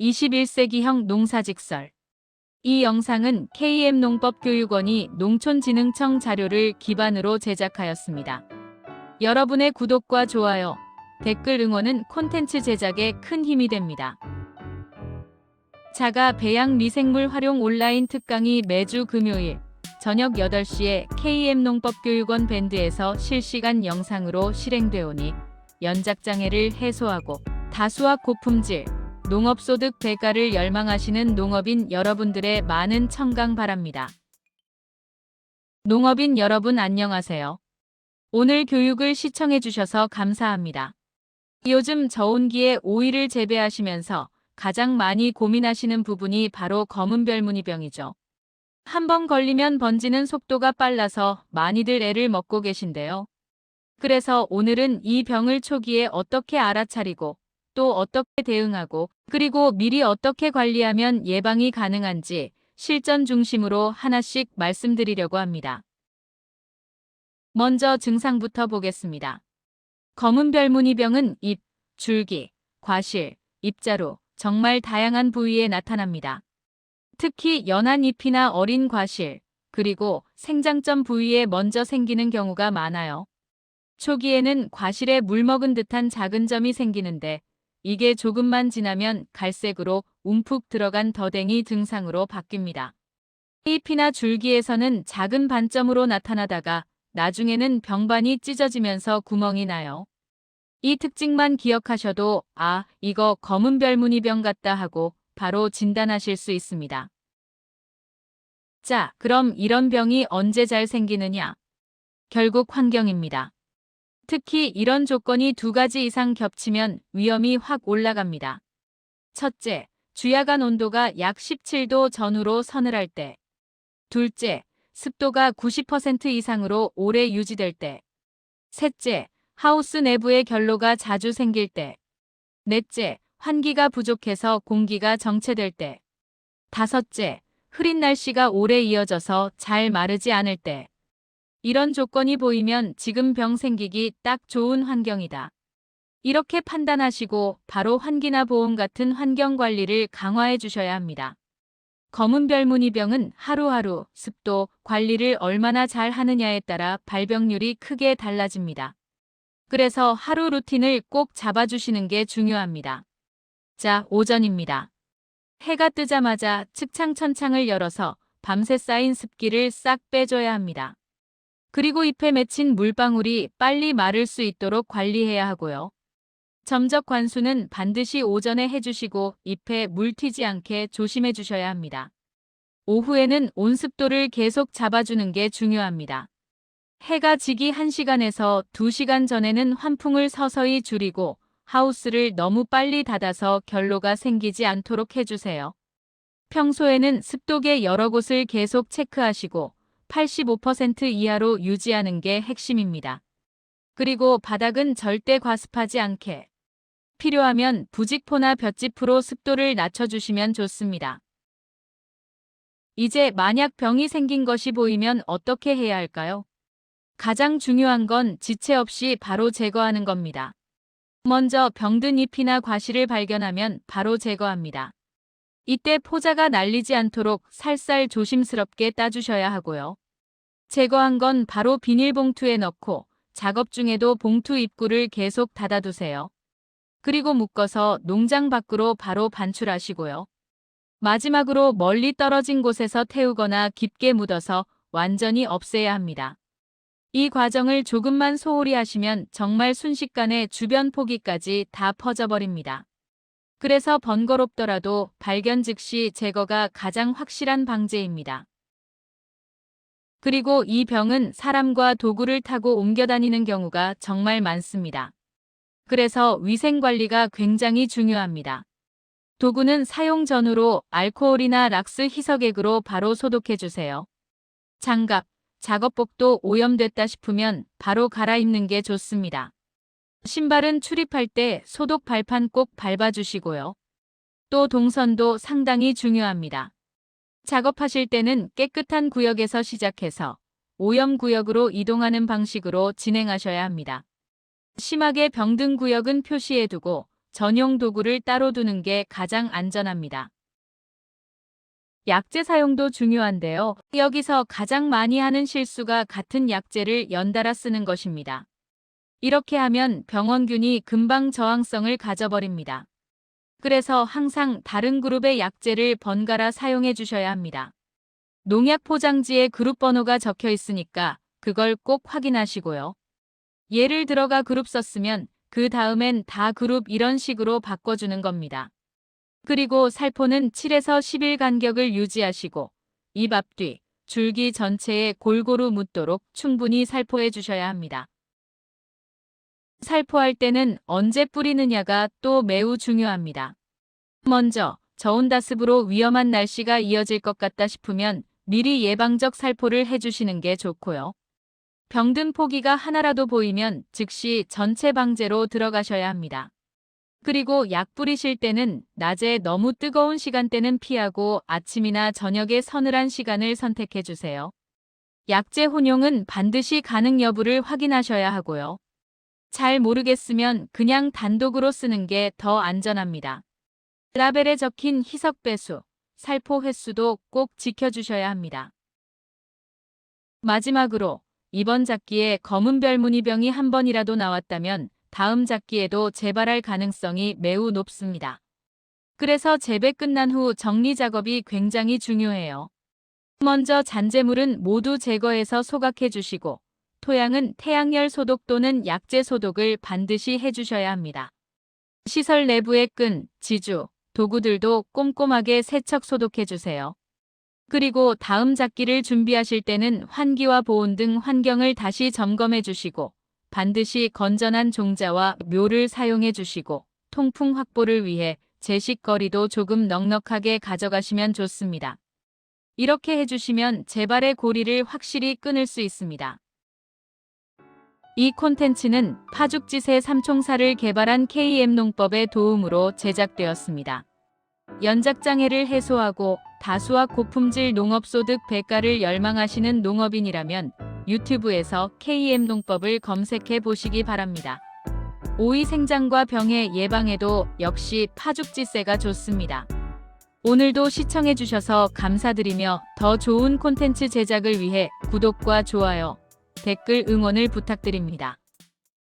21세기형 농사직설. 이 영상은 KM농법교육원이 농촌진흥청 자료를 기반으로 제작하였습니다. 여러분의 구독과 좋아요, 댓글 응원은 콘텐츠 제작에 큰 힘이 됩니다. 자가 배양 미생물 활용 온라인 특강이 매주 금요일 저녁 8시에 KM농법교육원 밴드에서 실시간 영상으로 실행되오니 연작장애를 해소하고 다수학 고품질, 농업소득 배가를 열망하시는 농업인 여러분들의 많은 청강 바랍니다. 농업인 여러분 안녕하세요. 오늘 교육을 시청해주셔서 감사합니다. 요즘 저온기에 오이를 재배하시면서 가장 많이 고민하시는 부분이 바로 검은 별무늬병이죠. 한번 걸리면 번지는 속도가 빨라서 많이들 애를 먹고 계신데요. 그래서 오늘은 이 병을 초기에 어떻게 알아차리고 또 어떻게 대응하고 그리고 미리 어떻게 관리하면 예방이 가능한지 실전 중심으로 하나씩 말씀드리려고 합니다. 먼저 증상부터 보겠습니다. 검은 별무늬병은 잎, 줄기, 과실, 입자루, 정말 다양한 부위에 나타납니다. 특히 연한 잎이나 어린 과실, 그리고 생장점 부위에 먼저 생기는 경우가 많아요. 초기에는 과실에 물 먹은 듯한 작은 점이 생기는데 이게 조금만 지나면 갈색으로 움푹 들어간 더댕이 증상으로 바뀝니다. 잎이나 줄기에서는 작은 반점으로 나타나다가 나중에는 병반이 찢어지면서 구멍이 나요. 이 특징만 기억하셔도 아, 이거 검은 별무늬병 같다 하고 바로 진단하실 수 있습니다. 자, 그럼 이런 병이 언제 잘 생기느냐? 결국 환경입니다. 특히 이런 조건이 두 가지 이상 겹치면 위험이 확 올라갑니다. 첫째, 주야간 온도가 약 17도 전후로 서늘할 때. 둘째, 습도가 90% 이상으로 오래 유지될 때. 셋째, 하우스 내부에 결로가 자주 생길 때. 넷째, 환기가 부족해서 공기가 정체될 때. 다섯째, 흐린 날씨가 오래 이어져서 잘 마르지 않을 때. 이런 조건이 보이면 지금 병 생기기 딱 좋은 환경이다. 이렇게 판단하시고 바로 환기나 보온 같은 환경 관리를 강화해 주셔야 합니다. 검은 별 무늬병은 하루하루 습도 관리를 얼마나 잘 하느냐에 따라 발병률이 크게 달라집니다. 그래서 하루 루틴을 꼭 잡아주시는 게 중요합니다. 자, 오전입니다. 해가 뜨자마자 측창천창을 열어서 밤새 쌓인 습기를 싹 빼줘야 합니다. 그리고 잎에 맺힌 물방울이 빨리 마를 수 있도록 관리해야 하고요. 점적 관수는 반드시 오전에 해주시고 잎에 물 튀지 않게 조심해 주셔야 합니다. 오후에는 온습도를 계속 잡아주는 게 중요합니다. 해가 지기 1시간에서 2시간 전에는 환풍을 서서히 줄이고 하우스를 너무 빨리 닫아서 결로가 생기지 않도록 해주세요. 평소에는 습도계 여러 곳을 계속 체크하시고 85% 이하로 유지하는 게 핵심입니다. 그리고 바닥은 절대 과습하지 않게. 필요하면 부직포나 볏짚으로 습도를 낮춰주시면 좋습니다. 이제 만약 병이 생긴 것이 보이면 어떻게 해야 할까요? 가장 중요한 건 지체 없이 바로 제거하는 겁니다. 먼저 병든 잎이나 과실을 발견하면 바로 제거합니다. 이때 포자가 날리지 않도록 살살 조심스럽게 따주셔야 하고요. 제거한 건 바로 비닐봉투에 넣고 작업 중에도 봉투 입구를 계속 닫아두세요. 그리고 묶어서 농장 밖으로 바로 반출하시고요. 마지막으로 멀리 떨어진 곳에서 태우거나 깊게 묻어서 완전히 없애야 합니다. 이 과정을 조금만 소홀히 하시면 정말 순식간에 주변 포기까지 다 퍼져버립니다. 그래서 번거롭더라도 발견 즉시 제거가 가장 확실한 방제입니다. 그리고 이 병은 사람과 도구를 타고 옮겨 다니는 경우가 정말 많습니다. 그래서 위생 관리가 굉장히 중요합니다. 도구는 사용 전후로 알코올이나 락스 희석액으로 바로 소독해 주세요. 장갑, 작업복도 오염됐다 싶으면 바로 갈아입는 게 좋습니다. 신발은 출입할 때 소독 발판 꼭 밟아주시고요. 또 동선도 상당히 중요합니다. 작업하실 때는 깨끗한 구역에서 시작해서 오염 구역으로 이동하는 방식으로 진행하셔야 합니다. 심하게 병든 구역은 표시해두고 전용 도구를 따로 두는 게 가장 안전합니다. 약재 사용도 중요한데요. 여기서 가장 많이 하는 실수가 같은 약재를 연달아 쓰는 것입니다. 이렇게 하면 병원균이 금방 저항성을 가져버립니다. 그래서 항상 다른 그룹의 약재를 번갈아 사용해 주셔야 합니다. 농약 포장지에 그룹 번호가 적혀 있으니까 그걸 꼭 확인하시고요. 예를 들어가 그룹 썼으면 그 다음엔 다 그룹 이런 식으로 바꿔주는 겁니다. 그리고 살포는 7에서 10일 간격을 유지하시고 입 앞뒤, 줄기 전체에 골고루 묻도록 충분히 살포해 주셔야 합니다. 살포할 때는 언제 뿌리느냐가 또 매우 중요합니다. 먼저 저온다습으로 위험한 날씨가 이어질 것 같다 싶으면 미리 예방적 살포를 해주시는 게 좋고요. 병든 포기가 하나라도 보이면 즉시 전체 방제로 들어가셔야 합니다. 그리고 약 뿌리실 때는 낮에 너무 뜨거운 시간대는 피하고 아침이나 저녁에 서늘한 시간을 선택해 주세요. 약재 혼용은 반드시 가능 여부를 확인하셔야 하고요. 잘 모르겠으면 그냥 단독으로 쓰는 게 더 안전합니다. 라벨에 적힌 희석 배수, 살포 횟수도 꼭 지켜주셔야 합니다. 마지막으로 이번 작기에 검은 별 무늬병이 한 번이라도 나왔다면 다음 작기에도 재발할 가능성이 매우 높습니다. 그래서 재배 끝난 후 정리 작업이 굉장히 중요해요. 먼저 잔재물은 모두 제거해서 소각해 주시고 토양은 태양열 소독 또는 약재 소독을 반드시 해주셔야 합니다. 시설 내부의 끈, 지주, 도구들도 꼼꼼하게 세척 소독해 주세요. 그리고 다음 작기를 준비하실 때는 환기와 보온 등 환경을 다시 점검해 주시고 반드시 건전한 종자와 묘를 사용해 주시고 통풍 확보를 위해 제식거리도 조금 넉넉하게 가져가시면 좋습니다. 이렇게 해주시면 재발의 고리를 확실히 끊을 수 있습니다. 이 콘텐츠는 파죽지세 삼총사를 개발한 KM농법의 도움으로 제작되었습니다. 연작장애를 해소하고 다수와 고품질 농업소득 배가를 열망하시는 농업인이라면 유튜브에서 KM농법을 검색해 보시기 바랍니다. 오이 생장과 병의 예방에도 역시 파죽지세가 좋습니다. 오늘도 시청해 주셔서 감사드리며 더 좋은 콘텐츠 제작을 위해 구독과 좋아요, 댓글 응원을 부탁드립니다.